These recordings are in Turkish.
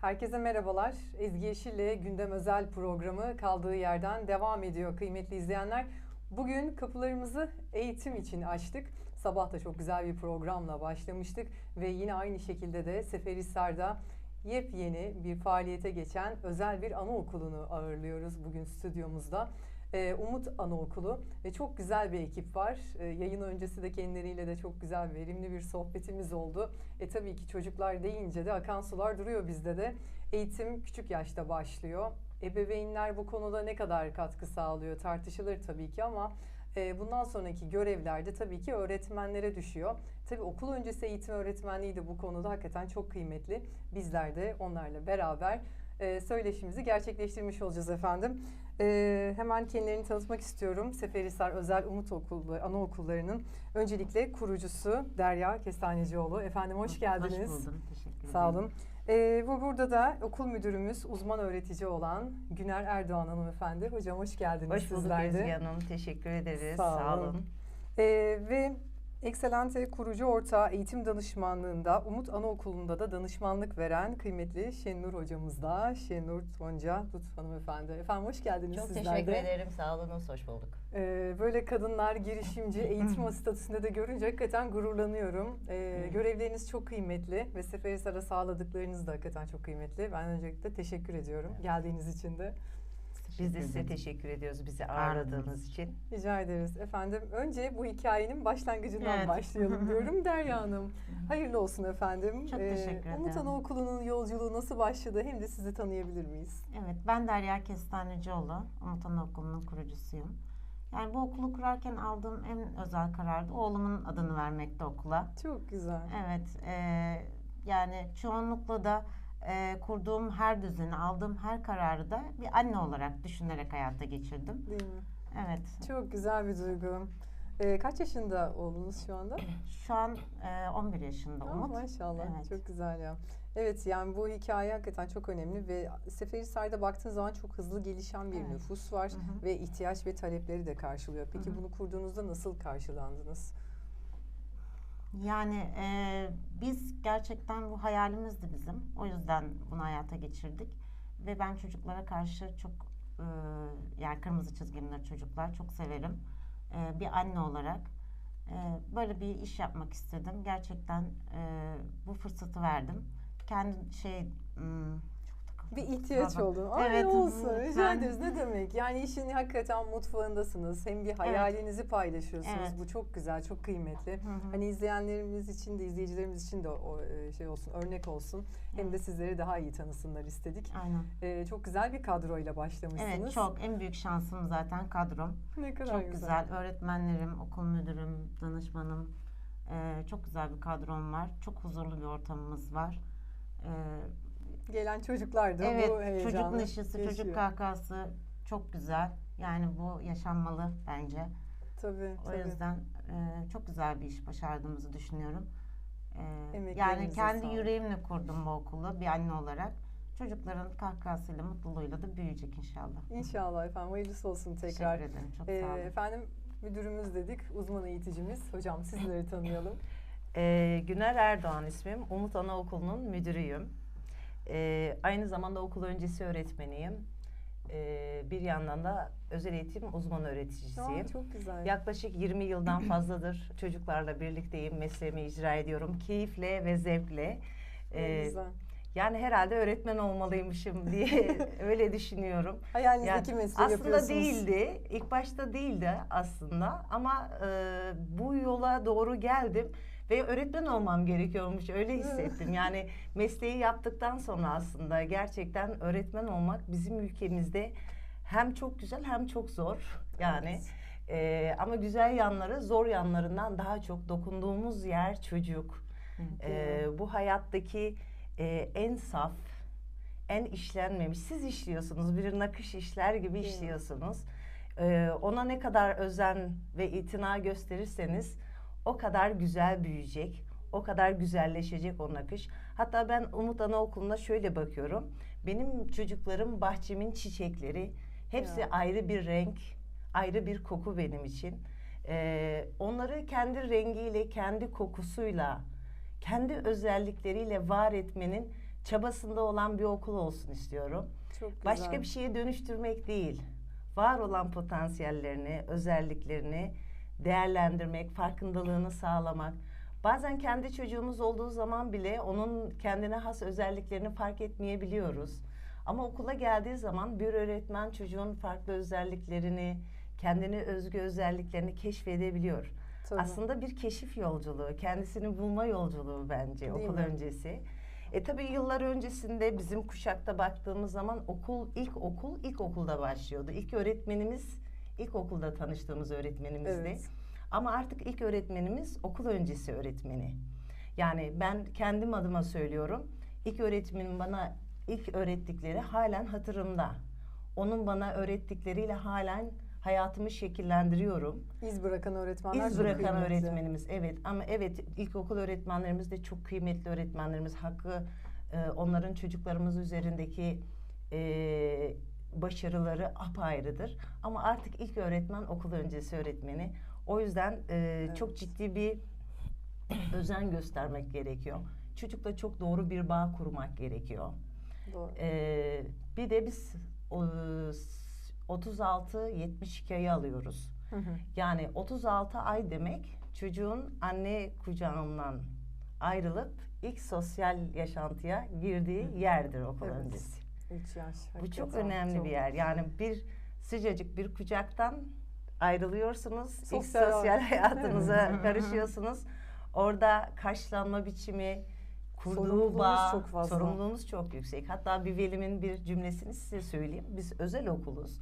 Herkese merhabalar. Ezgi Yeşil'le Gündem Özel programı kaldığı yerden devam ediyor kıymetli izleyenler. Bugün kapılarımızı eğitim için açtık. Sabah da çok güzel bir programla başlamıştık ve yine aynı şekilde de Seferihisar'da yepyeni bir faaliyete geçen özel bir anaokulunu ağırlıyoruz bugün stüdyomuzda. Ee, Umut Anaokulu ve çok güzel bir ekip var. Ee, yayın öncesi de kendileriyle de çok güzel, verimli bir sohbetimiz oldu. E tabii ki çocuklar deyince de akan sular duruyor bizde de. Eğitim küçük yaşta başlıyor. Ebeveynler bu konuda ne kadar katkı sağlıyor tartışılır tabii ki ama e, bundan sonraki görevlerde tabii ki öğretmenlere düşüyor. Tabii okul öncesi eğitim öğretmenliği de bu konuda hakikaten çok kıymetli. Bizler de onlarla beraber e, söyleşimizi gerçekleştirmiş olacağız efendim. E, hemen kendilerini tanıtmak istiyorum. Seferihisar Özel Umut Okulu, Anaokulları'nın öncelikle kurucusu Derya Kestanecioğlu. Efendim hoş geldiniz. Hoş buldum. Teşekkür ederim. Sağ olun. Ee, bu burada da okul müdürümüz, uzman öğretici olan Güner Erdoğan hanımefendi. Hocam hoş geldiniz Hoş bulduk sizler de. Hanım. Teşekkür ederiz. Sağ Sağ, olun. olun. Ee, ve Excelente kurucu ortağı eğitim danışmanlığında Umut Anaokulu'nda da danışmanlık veren kıymetli Şenur hocamız da Şenur Tonca Dut hanımefendi. Efendim hoş geldiniz Çok sizler teşekkür de. ederim. Sağ olunuz. Hoş bulduk. Ee, böyle kadınlar girişimci, eğitim statüsünde de görünce hakikaten gururlanıyorum. Ee, görevleriniz çok kıymetli ve Seferihisar'a sağladıklarınız da hakikaten çok kıymetli. Ben öncelikle teşekkür ediyorum geldiğiniz için de. Biz de size teşekkür ediyoruz bizi ağırladığınız için. Rica ederiz. Efendim önce bu hikayenin başlangıcından Evet. başlayalım diyorum Derya Hanım. Hayırlı olsun efendim. Çok teşekkür Umut ederim. Anaokulu'nun yolculuğu nasıl başladı hem de sizi tanıyabilir miyiz? Evet, ben Derya Kestanecioğlu. Umut Anaokulu'nun kurucusuyum. Yani bu okulu kurarken aldığım en özel karardı oğlumun adını vermekte okula. Çok güzel. Evet, e, yani çoğunlukla da e, kurduğum her düzeni, aldığım her kararı da bir anne olarak düşünerek hayata geçirdim. Değil mi? Evet, Çok güzel bir duygu. Ee, kaç yaşında oğlunuz şu anda? şu an e, 11 yaşında Aa, Umut. maşallah Evet. çok güzel ya. Evet yani bu hikaye hakikaten çok önemli ve Seferihisar'da baktığın zaman çok hızlı gelişen bir Evet. nüfus var Hı hı. ve ihtiyaç ve talepleri de karşılıyor. Peki Hı hı. bunu kurduğunuzda nasıl karşılandınız? Yani e, biz gerçekten bu hayalimizdi bizim. O yüzden bunu hayata geçirdik. Ve ben çocuklara karşı çok e, yani kırmızı çizgimdir çocuklar. Çok severim. E, bir anne olarak e, böyle bir iş yapmak istedim. Gerçekten e, bu fırsatı verdim. Kendi şey. Bir ihtiyaç bak- oldu. Ay Evet, olsun. Rica ederiz. Ne demek? Yani işin hakikaten mutfağındasınız. Hem bir hayalinizi paylaşıyorsunuz. Evet. Bu çok güzel, çok kıymetli. Hı hı. Hani izleyenlerimiz için de, izleyicilerimiz için de o e, şey olsun, örnek olsun. Hem de sizleri daha iyi tanısınlar istedik. Aynen. Ee, çok güzel bir kadroyla başlamışsınız. Evet çok en büyük şansım zaten kadrom. Ne kadar Çok güzel. Öğretmenlerim, okul müdürüm, danışmanım. Ee, çok güzel bir kadrom var. Çok huzurlu bir ortamımız var. Ee, Gelen çocuklar da bu evet, heyecanı çocuk neşesi, yaşıyor. çocuk kahkahası çok güzel. Yani bu yaşanmalı bence. Tabii, O tabii. yüzden e, çok güzel bir iş başardığımızı düşünüyorum. Ee, yani kendi sağlık. yüreğimle kurdum bu okulu bir anne olarak. Çocukların kahkahasıyla, mutluluğuyla da büyüyecek inşallah. İnşallah efendim. Hayırlısı olsun tekrar. Teşekkür ederim. Çok Ee, sağ olun. efendim müdürümüz dedik, uzman eğiticimiz. Hocam sizleri tanıyalım. Ee, Güner Erdoğan ismim. Umut Anaokulu'nun müdürüyüm. Ee, aynı zamanda okul öncesi öğretmeniyim. Ee, bir yandan da özel eğitim uzman öğreticisiyim. Aa, çok güzel. Yaklaşık 20 yıldan fazladır çocuklarla birlikteyim. Mesleğimi icra ediyorum. Keyifle ve zevkle. Güzel. yani herhalde öğretmen olmalıymışım diye öyle düşünüyorum. Hayalinizdeki Yani mesleği aslında yapıyorsunuz. değildi. İlk başta değildi aslında ama e, bu yola doğru geldim ve öğretmen olmam gerekiyormuş. Öyle hissettim. Yani mesleği yaptıktan sonra aslında gerçekten öğretmen olmak bizim ülkemizde hem çok güzel hem çok zor. Yani Evet. e, ama güzel yanları zor yanlarından daha çok dokunduğumuz yer çocuk. E, bu hayattaki e, en saf, en işlenmemiş. Siz işliyorsunuz, bir nakış işler gibi işliyorsunuz. Ona ne kadar özen ve itina gösterirseniz o kadar güzel büyüyecek, o kadar güzelleşecek o nakış. Hatta ben Umut Anaokulu'na şöyle bakıyorum. Benim çocuklarım bahçemin çiçekleri. Hepsi Ya. ayrı bir renk, ayrı bir koku benim için. E, onları kendi rengiyle, kendi kokusuyla, kendi özellikleriyle var etmenin çabasında olan bir okul olsun istiyorum. Çok güzel. Başka bir şeye dönüştürmek değil. Var olan potansiyellerini, özelliklerini değerlendirmek, farkındalığını sağlamak. Bazen kendi çocuğumuz olduğu zaman bile onun kendine has özelliklerini fark etmeyebiliyoruz. Ama okula geldiği zaman bir öğretmen çocuğun farklı özelliklerini, kendine özgü özelliklerini keşfedebiliyor. Tabii. Aslında bir keşif yolculuğu, kendisini bulma yolculuğu bence Değil okul mi? öncesi. E tabii yıllar öncesinde bizim kuşakta baktığımız zaman okul, ilk okul ilk okulda başlıyordu. İlk öğretmenimiz ilk okulda tanıştığımız öğretmenimizdi. Evet. Ama artık ilk öğretmenimiz okul öncesi öğretmeni. Yani ben kendim adıma söylüyorum. İlk öğretmenim bana ilk öğrettikleri halen hatırımda. Onun bana öğrettikleriyle halen hayatımı şekillendiriyorum. İz bırakan öğretmenler İz bırakan kıymetli. öğretmenimiz evet ama evet ilkokul öğretmenlerimiz de çok kıymetli öğretmenlerimiz hakkı e, onların çocuklarımız üzerindeki e, başarıları apayrıdır ama artık ilk öğretmen okul öncesi öğretmeni o yüzden e, çok ciddi bir özen göstermek gerekiyor çocukla çok doğru bir bağ kurmak gerekiyor. Doğru. Ee, bir de biz o, 36-72 ayı alıyoruz. Hı hı. Yani 36 ay demek çocuğun anne kucağından ayrılıp ilk sosyal yaşantıya girdiği yerdir okul Evet. öncesi. Üç yaş. Bu çok önemli çok. bir yer. Yani bir sıcacık bir kucaktan ayrılıyorsunuz. ilk Sosyal sosyal hayat. hayatınıza karışıyorsunuz. Orada karşılanma biçimi, kurduğu bağ, çok fazla. sorumluluğunuz çok yüksek. Hatta bir velimin bir cümlesini size söyleyeyim. Biz özel okuluz.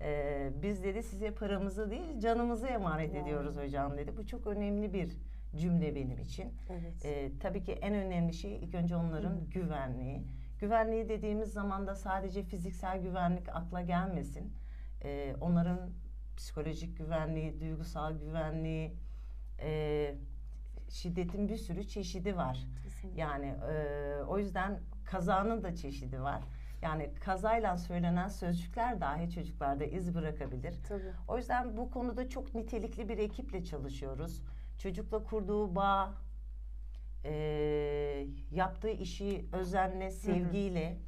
Ee, biz dedi size paramızı değil canımızı emanet Wow. ediyoruz hocam dedi. Bu çok önemli bir cümle benim için. Evet. Ee, tabii ki en önemli şey ilk önce onların hı. güvenliği. Güvenliği dediğimiz zaman da sadece fiziksel güvenlik akla gelmesin. Ee, onların psikolojik güvenliği, duygusal güvenliği, e, şiddetin bir sürü çeşidi var. Kesinlikle. Yani e, o yüzden kazanın da çeşidi var. Yani kazayla söylenen sözcükler dahi çocuklarda iz bırakabilir. Tabii. O yüzden bu konuda çok nitelikli bir ekiple çalışıyoruz. Çocukla kurduğu bağ, e, yaptığı işi özenle, sevgiyle.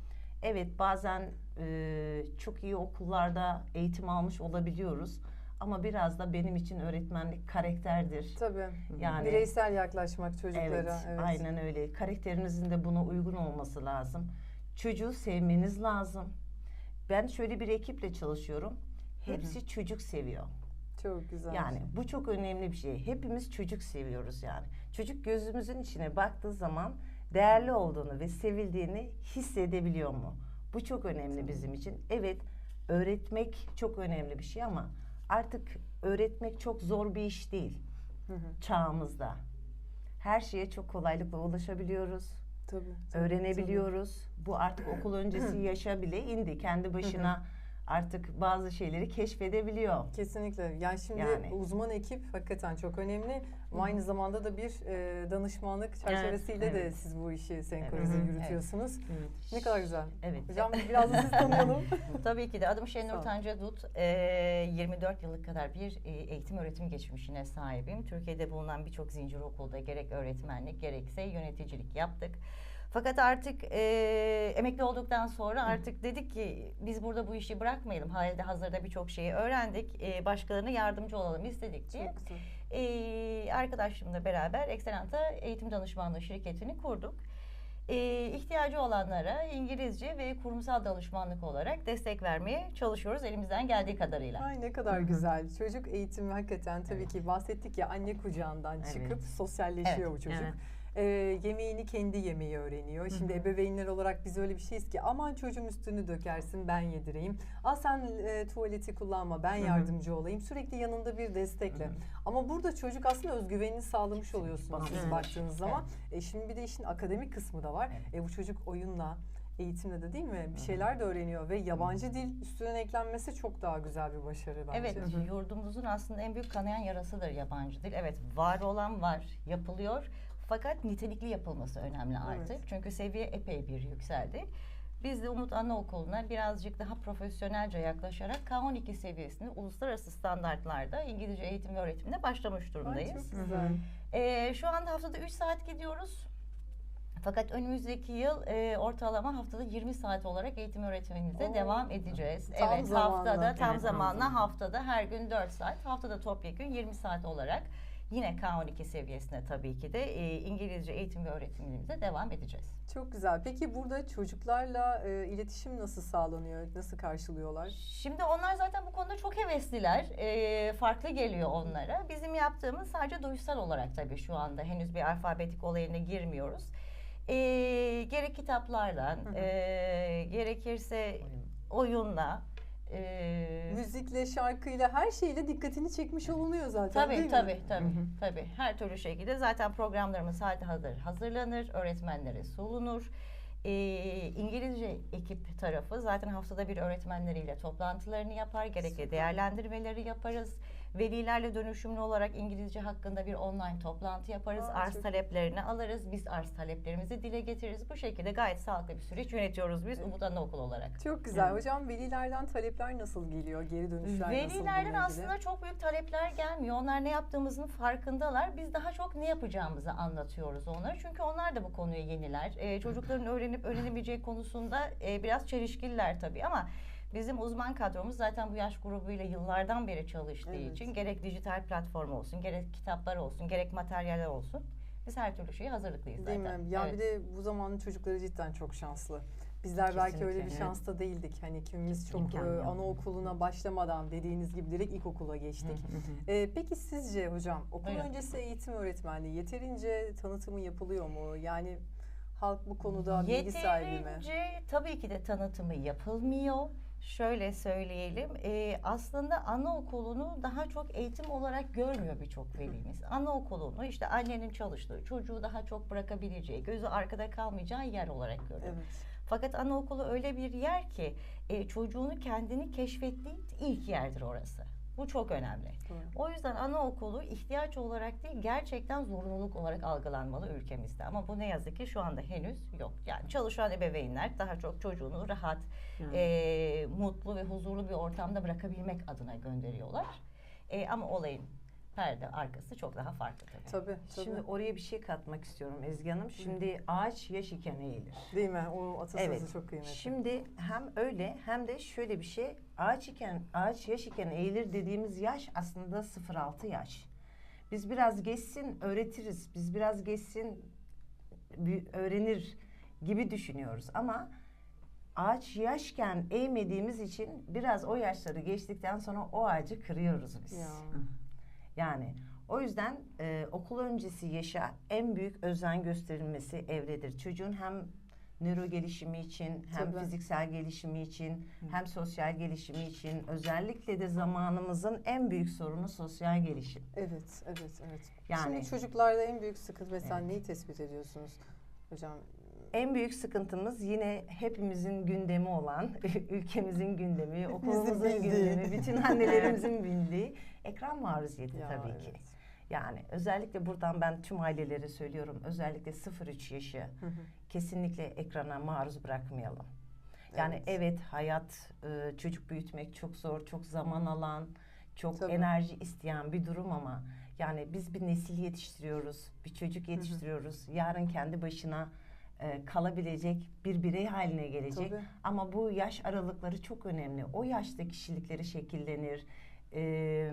Evet bazen e, çok iyi okullarda eğitim almış olabiliyoruz. Ama biraz da benim için öğretmenlik karakterdir. Tabii. Yani Bireysel yaklaşmak çocuklara. Evet, Evet. aynen öyle. Karakterinizin de buna uygun olması lazım. Çocuğu sevmeniz lazım. Ben şöyle bir ekiple çalışıyorum. Hepsi çocuk seviyor. Çok güzel. Yani bu çok önemli bir şey. Hepimiz çocuk seviyoruz yani. Çocuk gözümüzün içine baktığı zaman değerli olduğunu ve sevildiğini hissedebiliyor mu? Bu çok önemli bizim için. Evet, öğretmek çok önemli bir şey ama artık öğretmek çok zor bir iş değil Hı hı. çağımızda. Her şeye çok kolaylıkla ulaşabiliyoruz, Tabii, tabii, öğrenebiliyoruz. Bu artık okul öncesi yaşa bile indi. Kendi başına artık bazı şeyleri keşfedebiliyor. Kesinlikle. Yani şimdi Yani. uzman ekip hakikaten çok önemli. Ama aynı zamanda da bir e, danışmanlık çerçevesiyle de evet. siz bu işi senkronize Evet. yürütüyorsunuz. Evet. Ne kadar güzel. Evet. Hocam biraz da siz tanıyalım. Tabii ki de adım Şenur. Tanca Dut. Ee, 24 yıllık kadar bir e, eğitim öğretim geçmişine sahibim. Türkiye'de bulunan birçok zincir okulda gerek öğretmenlik gerekse yöneticilik yaptık. Fakat artık e, emekli olduktan sonra artık dedik ki biz burada bu işi bırakmayalım. Halde hazırda birçok şeyi öğrendik. E, başkalarına yardımcı olalım istedik diye. Çok güzel. E, arkadaşlarımla beraber Excellenta Eğitim Danışmanlığı şirketini kurduk. E, ihtiyacı olanlara İngilizce ve kurumsal danışmanlık olarak destek vermeye çalışıyoruz elimizden geldiği kadarıyla. Ay ne kadar güzel. Çocuk eğitimi hakikaten tabii Evet. ki bahsettik ya anne kucağından Evet. çıkıp sosyalleşiyor bu çocuk. Evet. Ee, yemeğini kendi yemeyi öğreniyor. Şimdi ebeveynler olarak biz öyle bir şeyiz ki aman çocuğum üstünü dökersin ben yedireyim. Al sen e, tuvaleti kullanma ben yardımcı olayım. Sürekli yanında bir destekle. Ama burada çocuk aslında özgüvenini sağlamış oluyorsunuz siz Evet. baktığınız zaman. E, şimdi bir de işin akademik kısmı da var. E, bu çocuk oyunla eğitimle de değil mi? Bir şeyler de öğreniyor ve yabancı dil üstüne eklenmesi çok daha güzel bir başarı bence. Evet, yurdumuzun aslında en büyük kanayan yarasıdır yabancı dil. Evet, var olan var, yapılıyor. Fakat nitelikli yapılması önemli artık. Evet. Çünkü seviye epey bir yükseldi. Biz de Umut Anaokulu'na birazcık daha profesyonelce yaklaşarak K12 seviyesinde uluslararası standartlarda İngilizce eğitim ve öğretimine başlamış Ay, durumdayız. çok güzel. Ee, şu anda haftada 3 saat gidiyoruz. Fakat önümüzdeki yıl e, ortalama haftada 20 saat olarak eğitim öğretimimize Oo. devam edeceğiz. Tam evet zamanlı. haftada tam Evet, zamanla haftada her gün 4 saat haftada topyekun 20 saat olarak yine K12 seviyesine tabii ki de e, İngilizce eğitim ve öğretimimize devam edeceğiz. Çok güzel. Peki burada çocuklarla e, iletişim nasıl sağlanıyor? Nasıl karşılıyorlar? Şimdi onlar zaten bu konuda çok hevesliler. Ee, farklı geliyor onlara. Bizim yaptığımız sadece duysal olarak tabii şu anda henüz bir alfabetik olayına girmiyoruz. Ee, gerek kitaplardan, Hı hı. ee, gerekirse oyunla. Ee, Müzikle, şarkıyla, her şeyle dikkatini çekmiş olunuyor zaten Tabii değil mi? tabii tabii tabii her türlü şekilde zaten programlarımız saati hazır hazırlanır, öğretmenlere sunulur. Ee, İngilizce ekip tarafı zaten haftada bir öğretmenleriyle toplantılarını yapar, gerekli Süper. değerlendirmeleri yaparız. Velilerle dönüşümlü olarak İngilizce hakkında bir online toplantı yaparız. Aa, arz taleplerini alırız. Biz arz taleplerimizi dile getiririz. Bu şekilde gayet sağlıklı bir süreç yönetiyoruz biz Evet. Umut Anaokulu olarak. Çok güzel. Evet. Hocam velilerden talepler nasıl geliyor? Geri dönüşler nasıl? Velilerden bununla ilgili? aslında çok büyük talepler gelmiyor. Onlar ne yaptığımızın farkındalar. Biz daha çok ne yapacağımızı anlatıyoruz onlara. Çünkü onlar da bu konuya yeniler. Ee, çocukların öğrenip öğrenemeyeceği konusunda e, biraz çelişkililer tabii ama bizim uzman kadromuz zaten bu yaş grubuyla yıllardan beri çalıştığı Evet. için gerek dijital platform olsun, gerek kitaplar olsun, gerek materyaller olsun. Biz her türlü şeye hazırlıklıyız Değil zaten. mi? Ya Evet. bir de bu zamanın çocukları cidden çok şanslı. Bizler belki öyle bir Kesinlikle, evet. şansta değildik. Hani kimimiz çok e, anaokuluna başlamadan dediğiniz gibi direkt ilkokula geçtik. E, peki sizce hocam okul Buyurun. öncesi eğitim öğretmenliği yeterince tanıtımı yapılıyor mu? Yani halk bu konuda bilgi sahibi mi? Yeterince tabii ki de tanıtımı yapılmıyor. Şöyle söyleyelim, e, aslında anaokulunu daha çok eğitim olarak görmüyor birçok velimiz. Anaokulunu işte annenin çalıştığı, çocuğu daha çok bırakabileceği, gözü arkada kalmayacağı yer olarak görüyor. Evet. Fakat anaokulu öyle bir yer ki e, çocuğunu kendini keşfettiği ilk yerdir orası. Bu çok önemli. Doğru. O yüzden anaokulu ihtiyaç olarak değil gerçekten zorunluluk olarak algılanmalı ülkemizde. Ama bu ne yazık ki şu anda henüz yok. Yani çalışan ebeveynler daha çok çocuğunu rahat, e, mutlu ve huzurlu bir ortamda bırakabilmek adına gönderiyorlar. E, ama olayın perde arkası çok daha farklı tabii. Tabii, tabii. Şimdi oraya bir şey katmak istiyorum Ezgi Hanım. Şimdi ağaç yaş iken eğilir. Değil mi? O atasözü Evet. çok kıymetli. Şimdi hem öyle hem de şöyle bir şey ağaç iken ağaç yaş iken eğilir dediğimiz yaş aslında 0-6 yaş. Biz biraz geçsin öğretiriz. Biz biraz geçsin öğrenir gibi düşünüyoruz ama ağaç yaşken eğmediğimiz için biraz o yaşları geçtikten sonra o ağacı kırıyoruz biz. Ya. Yani o yüzden e, okul öncesi yaşa en büyük özen gösterilmesi evredir. Çocuğun hem nöro gelişimi için, hem Tabii. fiziksel gelişimi için, hem sosyal gelişimi için özellikle de zamanımızın en büyük sorunu sosyal gelişim. Evet, evet, evet. Yani- Şimdi çocuklarda en büyük sıkıntı mesela Evet. neyi tespit ediyorsunuz hocam? En büyük sıkıntımız yine hepimizin gündemi olan, ülkemizin gündemi, okulumuzun gündemi, bütün annelerimizin bildiği ekran maruziyeti Ya, tabii ki. evet. Yani özellikle buradan ben tüm ailelere söylüyorum. Özellikle 0-3 yaşı Hı hı. kesinlikle ekrana maruz bırakmayalım. Yani Evet. evet, hayat e, çocuk büyütmek çok zor, çok zaman alan, çok Tabii. enerji isteyen bir durum ama yani biz bir nesil yetiştiriyoruz, bir çocuk yetiştiriyoruz. Yarın kendi başına e, kalabilecek bir birey haline gelecek. Tabii. Ama bu yaş aralıkları çok önemli. O yaşta kişilikleri şekillenir. Ee,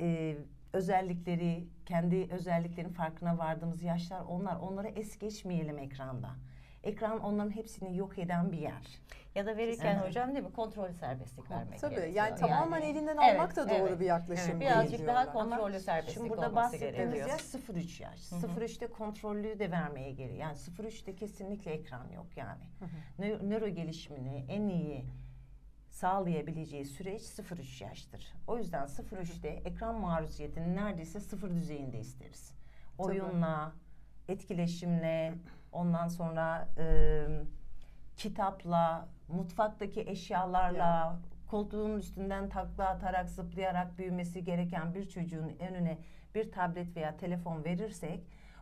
e, özellikleri, kendi özelliklerin farkına vardığımız yaşlar onlar. Onları es geçmeyelim ekranda. Ekran onların hepsini yok eden bir yer. Ya da verirken Evet. hocam değil mi kontrol serbestlik vermek Tabii gerekiyor. yani tamamen elinden Evet, almak da doğru evet. bir yaklaşım Evet, değil birazcık daha diyorlar. kontrol- Kontrollü serbestlik Şimdi burada olması bahsettiğimiz gerekiyor. yaş 0-3 yaş. 0-3'te kontrollü de vermeye gerekiyor. Yani 0-3'te kesinlikle ekran yok yani. Nö- Nöro gelişimini en iyi sağlayabileceği süreç 0-3 yaştır. O yüzden 0-3'te ekran maruziyetini neredeyse sıfır düzeyinde isteriz. Oyunla, etkileşimle, ondan sonra e, kitapla, mutfaktaki eşyalarla, koltuğun üstünden takla atarak, zıplayarak büyümesi gereken bir çocuğun önüne bir tablet veya telefon verirsek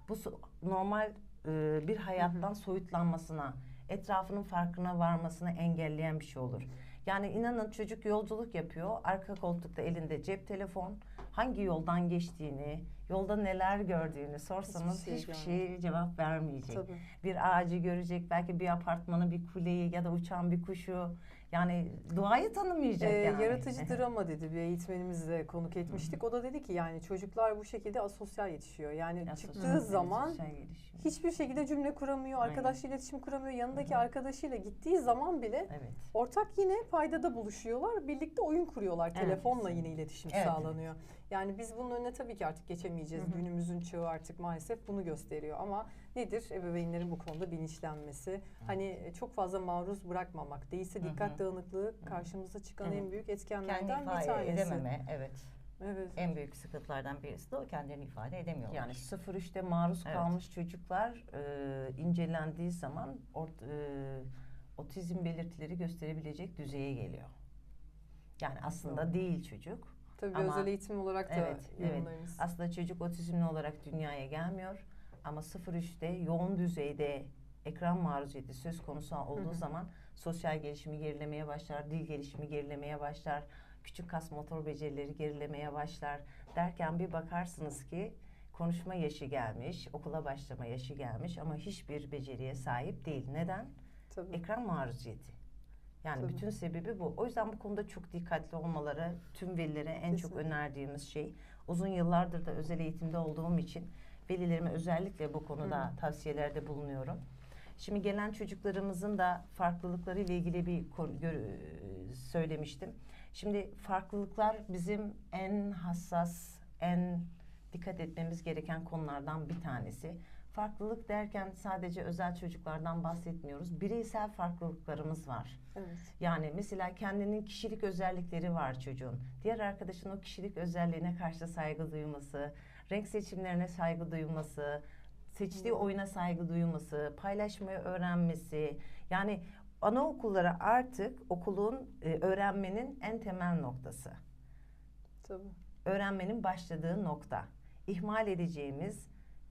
bu normal e, bir hayattan soyutlanmasına, etrafının farkına varmasını engelleyen bir şey olur. Yani inanın çocuk yolculuk yapıyor, arka koltukta elinde cep telefon, hangi yoldan geçtiğini, yolda neler gördüğünü sorsanız Hiçbir hiçbir, şey şeye cevap vermeyecek. Tabii. Bir ağacı görecek, belki bir apartmanı, bir kuleyi ya da uçan bir kuşu. Yani doğayı tanımayacak Ee, yani. Yaratıcı drama dedi bir eğitmenimizle konuk etmiştik. O da dedi ki yani çocuklar bu şekilde asosyal yetişiyor. Yani Ya çıktığı zaman gelişim. hiçbir şekilde cümle kuramıyor, arkadaşla iletişim kuramıyor. Yanındaki Hı arkadaşıyla gittiği zaman bile Evet. ortak yine paydada buluşuyorlar. Birlikte oyun kuruyorlar. Evet, Telefonla yine iletişim Evet. sağlanıyor. Yani biz bunun önüne tabii ki artık geçemeyeceğiz. Hı hı. Günümüzün çağı artık maalesef bunu gösteriyor. Ama nedir? Ebeveynlerin bu konuda bilinçlenmesi. Hani çok fazla maruz bırakmamak. Değilse Hı hı. dikkat dağınıklığı karşımıza çıkan Evet. en büyük Kendi etkenlerden bir ifade tanesi. edememe, evet. Evet. En büyük sıkıntılardan birisi de o kendilerini ifade edemiyorlar. Yani 0-3'te maruz Evet. kalmış çocuklar e, incelendiği zaman ort, e, otizm belirtileri gösterebilecek düzeye geliyor. Yani aslında Doğru. değil çocuk. Tabii Ama- özel eğitim olarak da Evet, evet. Aslında çocuk otizmli olarak dünyaya gelmiyor. Ama 0-3'te yoğun düzeyde ekran maruziyeti söz konusu olduğu hı. zaman sosyal gelişimi gerilemeye başlar, dil gelişimi gerilemeye başlar, küçük kas motor becerileri gerilemeye başlar. Derken bir bakarsınız ki konuşma yaşı gelmiş, okula başlama yaşı gelmiş ama hiçbir beceriye sahip değil. Neden? Tabii. Ekran maruziyeti. Yani Tabii. bütün sebebi bu. O yüzden bu konuda çok dikkatli olmaları tüm velilere en çok Kesinlikle. önerdiğimiz şey. Uzun yıllardır da özel eğitimde olduğum için velilerime özellikle bu konuda tavsiyelerde bulunuyorum. Şimdi gelen çocuklarımızın da farklılıkları ile ilgili bir konu, gör- söylemiştim. Şimdi farklılıklar bizim en hassas, en dikkat etmemiz gereken konulardan bir tanesi. Farklılık derken sadece özel çocuklardan bahsetmiyoruz. Bireysel farklılıklarımız var. Evet. Yani mesela kendinin kişilik özellikleri var çocuğun. Diğer arkadaşın o kişilik özelliğine karşı saygı duyması, renk seçimlerine saygı duyması, seçtiği oyuna saygı duyması, paylaşmayı öğrenmesi. Yani anaokulları artık okulun e, öğrenmenin en temel noktası. Tabii. Öğrenmenin başladığı nokta. İhmal edeceğimiz,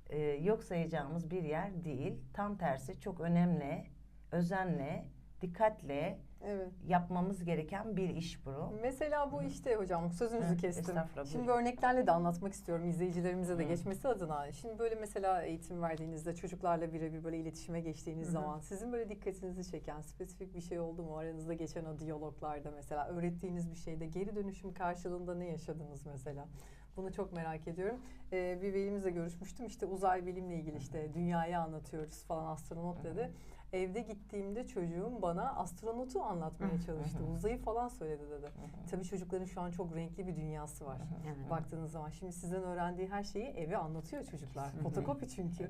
e, yok sayacağımız bir yer değil. Tam tersi çok önemli, özenle, dikkatle Evet. yapmamız gereken bir iş bu. Mesela bu işte hocam sözünüzü Hı, kestim. Şimdi örneklerle de anlatmak istiyorum izleyicilerimize de Hı. geçmesi adına. Şimdi böyle mesela eğitim verdiğinizde çocuklarla birebir böyle iletişime geçtiğiniz hı. zaman sizin böyle dikkatinizi çeken spesifik bir şey oldu mu? Aranızda geçen o diyaloglarda mesela öğrettiğiniz bir şeyde geri dönüşüm karşılığında ne yaşadınız mesela? Bunu çok merak ediyorum. Ee, bir velimizle görüşmüştüm. İşte uzay bilimle ilgili işte dünyayı anlatıyoruz falan astronot dedi. Evde gittiğimde çocuğum bana astronotu anlatmaya çalıştı. Uzayı falan söyledi dedi. Tabii çocukların şu an çok renkli bir dünyası var. Baktığınız zaman şimdi sizden öğrendiği her şeyi eve anlatıyor çocuklar. Fotokopi çünkü.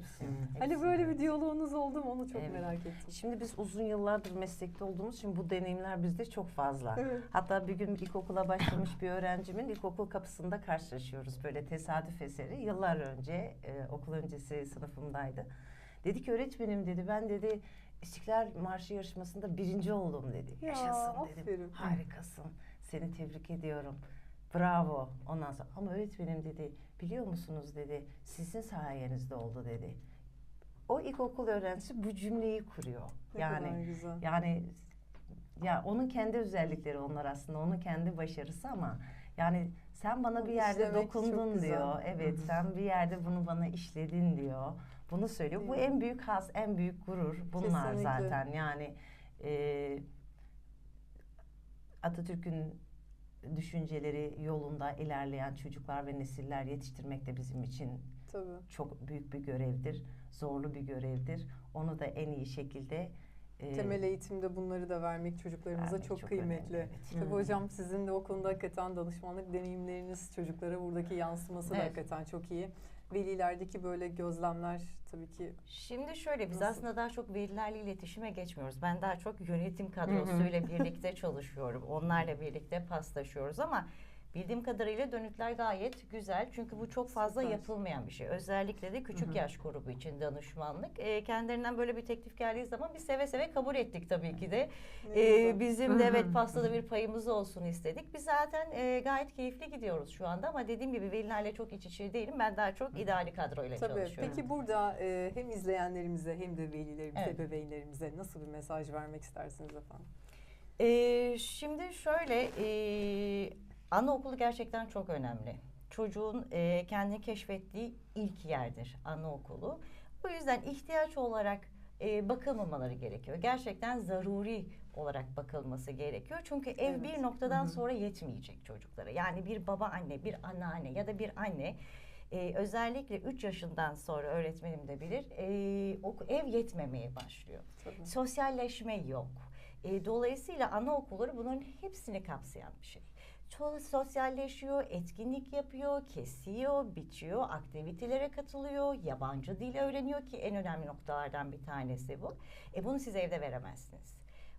Hani böyle bir diyaloğunuz oldu mu onu çok Evet. merak ettim. Şimdi biz uzun yıllardır meslekte olduğumuz için bu deneyimler bizde çok fazla. Evet. Hatta bir gün ilkokula başlamış bir öğrencimin ilkokul kapısında karşılaşıyoruz böyle tesadüf eseri. Yıllar önce e, okul öncesi sınıfımdaydı. Dedi ki öğretmenim dedi ben dedi İstiklal Marşı yarışmasında birinci oldum dedi. Ya, Yaşasın aferin. dedim. Harikasın. Seni tebrik ediyorum. Bravo. Ondan sonra ama öğretmenim dedi biliyor musunuz dedi sizin sayenizde oldu dedi. O ilkokul öğrencisi bu cümleyi kuruyor. Ne yani güzel. yani ya onun kendi özellikleri onlar aslında onun kendi başarısı ama yani sen bana bir yerde dokundun diyor. Evet sen bir yerde bunu bana işledin diyor. Bunu söylüyor. Bu Değil mi? en büyük haz, en büyük gurur bunlar Kesinlikle. zaten. Yani e, Atatürk'ün düşünceleri yolunda ilerleyen çocuklar ve nesiller yetiştirmek de bizim için Tabii. çok büyük bir görevdir. Zorlu bir görevdir. Onu da en iyi şekilde e, Temel eğitimde bunları da vermek çocuklarımıza vermek çok, çok kıymetli. önemli, evet. Tabii Hı. hocam sizin de o konuda hakikaten danışmanlık deneyimleriniz çocuklara buradaki yansıması da Evet. hakikaten çok iyi. Velilerdeki böyle gözlemler tabii ki Şimdi şöyle biz Nasıl? aslında daha çok velilerle iletişime geçmiyoruz. Ben daha çok yönetim kadrosuyla birlikte çalışıyorum. Onlarla birlikte paslaşıyoruz ama bildiğim kadarıyla dönütler gayet güzel. Çünkü bu çok fazla Süper. yapılmayan bir şey. Özellikle de küçük yaş grubu için danışmanlık. Ee, kendilerinden böyle bir teklif geldiği zaman biz seve seve kabul ettik tabii ki de. güzel. bizim de evet pastada bir payımız olsun istedik. Biz zaten e, gayet keyifli gidiyoruz şu anda ama dediğim gibi velilerle çok iç içe değilim. Ben daha çok ideali kadroyla Tabii. çalışıyorum. Peki burada e, hem izleyenlerimize hem de velilerimize, Evet. ebeveynlerimize nasıl bir mesaj vermek istersiniz efendim? Ee, şimdi şöyle, e, anaokulu gerçekten çok önemli. çocuğun e, kendini keşfettiği ilk yerdir anaokulu. O yüzden ihtiyaç olarak e, bakılmamaları gerekiyor. Gerçekten zaruri olarak bakılması gerekiyor. Çünkü ev Evet. bir noktadan Hı hı. sonra yetmeyecek çocuklara. Yani bir baba anne, bir anneanne ya da bir anne e, özellikle 3 yaşından sonra öğretmenim de bilir e, o ev yetmemeye başlıyor. Tabii. Sosyalleşme yok. E, dolayısıyla anaokulları bunların hepsini kapsayan bir şey. Çoğu sosyalleşiyor, etkinlik yapıyor, kesiyor, biçiyor, aktivitelere katılıyor, yabancı dil öğreniyor ki en önemli noktalardan bir tanesi bu. E bunu siz evde veremezsiniz.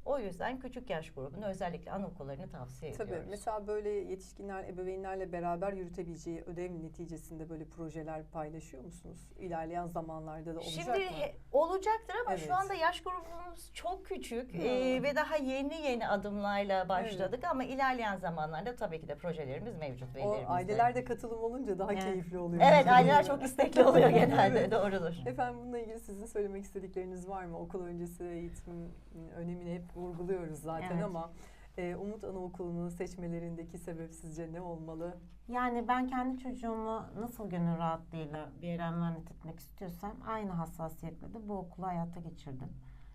O yüzden küçük yaş grubunu özellikle anaokullarını tavsiye Tabii. ediyoruz. Mesela böyle yetişkinler, ebeveynlerle beraber yürütebileceği ödev neticesinde böyle projeler paylaşıyor musunuz? İlerleyen zamanlarda da olacak Şimdi mı? he- olacaktır ama Evet. şu anda yaş grubumuz çok küçük Hı. ee, ve daha yeni yeni adımlarla başladık ama ilerleyen zamanlarda tabii ki de projelerimiz mevcut O velilerimizle. ailelerde katılım olunca daha Evet. keyifli oluyor. Evet aileler çok istekli oluyor genelde Evet. doğrudur. Efendim bununla ilgili sizin söylemek istedikleriniz var mı? Okul öncesi eğitimin önemini hep vurguluyoruz zaten Evet. ama e, Umut Anaokulu'nu seçmelerindeki sebep sizce ne olmalı? Yani ben kendi çocuğumu nasıl gönül rahatlığıyla bir yere emanet etmek istiyorsam aynı hassasiyetle de bu okulu hayata geçirdim.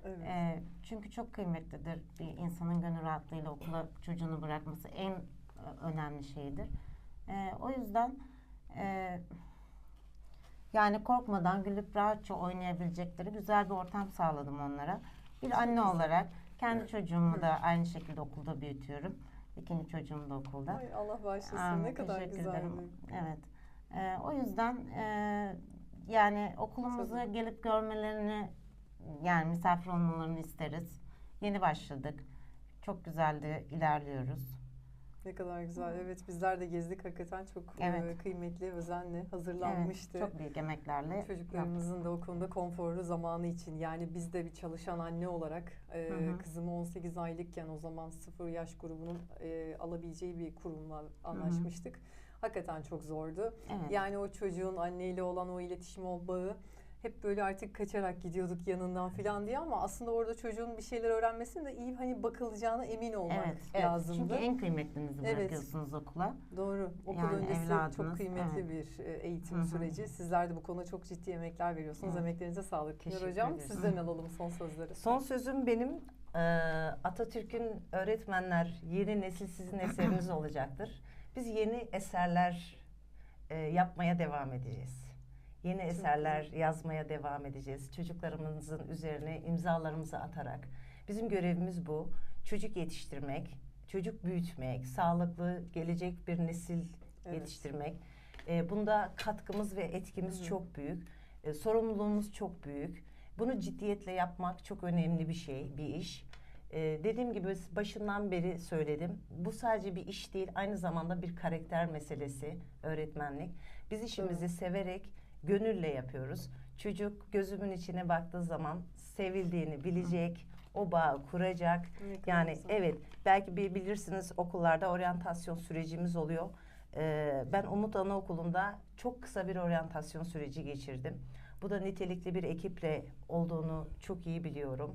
Evet. Ee, çünkü çok kıymetlidir bir insanın gönül rahatlığıyla okula çocuğunu bırakması en e, önemli şeydir. Ee, o yüzden e, yani korkmadan gülüp rahatça oynayabilecekleri güzel bir ortam sağladım onlara. Bir anne olarak kendi çocuğumu da aynı şekilde okulda büyütüyorum. İkinci çocuğum da okulda. Ay, Allah bağışlasın Amin, ne kadar güzel. ederim. Evet. Ee, o yüzden e, yani okulumuzu Tabii. gelip görmelerini yani misafir olmalarını isteriz. Yeni başladık. Çok güzel de ilerliyoruz. Ne kadar güzel. Evet bizler de gezdik hakikaten çok e, Evet. kıymetli, özenle hazırlanmıştı. Evet, çok büyük emeklerle yaptık. Çocuklarımızın da o konuda konforlu zamanı için yani biz de bir çalışan anne olarak e, Hı hı. kızımı 18 aylıkken o zaman sıfır yaş grubunun e, alabileceği bir kurumla anlaşmıştık. Hakikaten çok zordu. Evet. Yani o çocuğun anneyle olan o iletişim o bağı hep böyle artık kaçarak gidiyorduk yanından falan diye ama aslında orada çocuğun bir şeyler öğrenmesinin de iyi hani bakılacağına emin olmak Evet, evet. lazımdı. Çünkü en kıymetlinizi Evet. bırakıyorsunuz okula. Doğru. Okul Yani öncesi evladınız, çok kıymetli evet. bir e, eğitim Hı hı. süreci. Sizler de bu konuda çok ciddi emekler veriyorsunuz. Evet. Emeklerinize sağlık. Teşekkür Hocam sizden alalım son sözleri. Son sözüm benim. Ee, Atatürk'ün öğretmenler yeni nesil sizin eseriniz olacaktır. Biz yeni eserler e, yapmaya devam edeceğiz. Yeni eserler yazmaya devam edeceğiz. Çocuklarımızın üzerine imzalarımızı atarak. Bizim görevimiz bu. Çocuk yetiştirmek, çocuk büyütmek, sağlıklı gelecek bir nesil Evet. yetiştirmek. E, bunda katkımız ve etkimiz Hı hı. çok büyük. E, sorumluluğumuz çok büyük. Bunu ciddiyetle yapmak çok önemli bir şey, bir iş. E, dediğim gibi başından beri söyledim. Bu sadece bir iş değil, aynı zamanda bir karakter meselesi öğretmenlik. Biz işimizi severek, gönülle yapıyoruz. Çocuk gözümün içine baktığı zaman sevildiğini bilecek, o bağı kuracak. Ne Yani güzel. evet belki bir bilirsiniz okullarda oryantasyon sürecimiz oluyor. Ee, ben Umut Anaokulu'nda çok kısa bir oryantasyon süreci geçirdim. Bu da nitelikli bir ekiple olduğunu çok iyi biliyorum.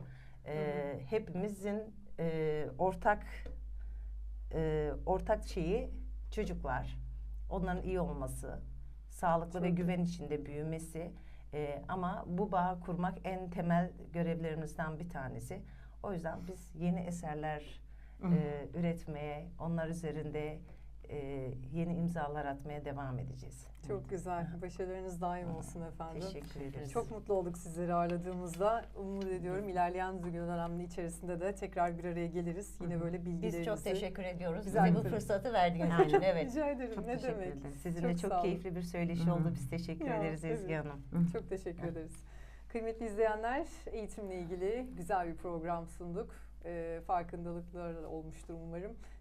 Ee, hepimizin e, ortak e, ortak şeyi çocuklar. Onların iyi olması, sağlıklı ve Çok güven içinde büyümesi. Ee, ama bu bağı kurmak en temel görevlerimizden bir tanesi. O yüzden biz yeni eserler e, üretmeye, onlar üzerinde e, yeni imzalar atmaya devam edeceğiz. Çok güzel. Başarılarınız daim olsun efendim. Teşekkür ederiz. Çok mutlu olduk sizleri ağırladığımızda. Umut ediyorum ilerleyen dönemli içerisinde de tekrar bir araya geliriz. Yine böyle bilgilerinizi. Biz çok teşekkür ediyoruz. Güzel Bize bu fırsatı verdiğiniz için. Evet. Rica ederim. Çok ne teşekkür demek. ederim. Sizinle Çok çok, keyifli bir söyleşi oldu. Biz teşekkür Ya, ederiz Ezgi evet. Hanım. Çok teşekkür ederiz. Kıymetli izleyenler, eğitimle ilgili güzel bir program sunduk. Ee, farkındalıklar olmuştur umarım.